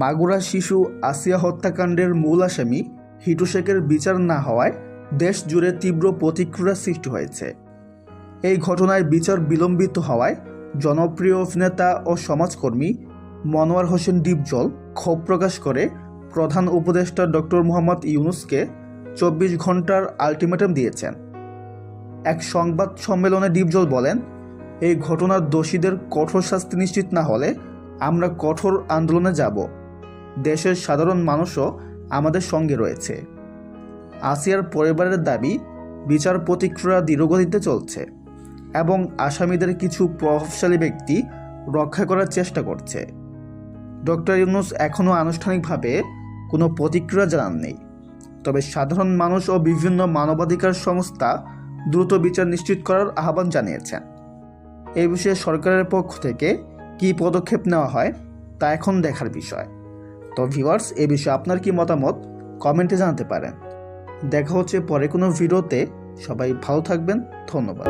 মাগুরা শিশু আসিয়া হত্যাকাণ্ডের মূল আসামি হিটু শেখের বিচার না হওয়ায় দেশ জুড়ে তীব্র প্রতিক্রিয়া সৃষ্টি হয়েছে। এই ঘটনায় বিচার বিলম্বিত হওয়ায় জনপ্রিয় অভিনেতা ও সমাজকর্মী মনোয়ার হোসেন ডিপজল ক্ষোভ প্রকাশ করে। প্রধান উপদেষ্টা ডক্টর মোহাম্মদ ইউনুসকে চব্বিশ ঘণ্টার আলটিমেটাম দিয়েছেন। এক সংবাদ সম্মেলনে ডিপজল বলেন, এই ঘটনার দোষীদের কঠোর শাস্তি নিশ্চিত না হলে আমরা কঠোর আন্দোলনে যাব। দেশের সাধারণ মানুষও আমাদের সঙ্গে রয়েছে। আসিয়ার পরিবারের দাবি, বিচার প্রতিক্রিয়া দীর্ঘগতিতে চলছে এবং আসামিদের কিছু প্রভাবশালী ব্যক্তি রক্ষা করার চেষ্টা করছে। ডক্টর ইউনুস এখনও আনুষ্ঠানিকভাবে কোনো প্রতিক্রিয়া জানাননি। তবে সাধারণ মানুষ ও বিভিন্ন মানবাধিকার সংস্থা দ্রুত বিচার নিশ্চিত করার আহ্বান জানিয়েছেন। এই বিষয়ে সরকারের পক্ষ থেকে কী পদক্ষেপ নেওয়া হয়, তা এখন দেখার বিষয়। তো ভিউয়ার্স এ বিষয়ে আপনার কি মতামত? কমেন্টে জানাতে পারেন। দেখা হচ্ছে পরে কোনো ভিডিওতে। সবাই ভালো থাকবেন। ধন্যবাদ।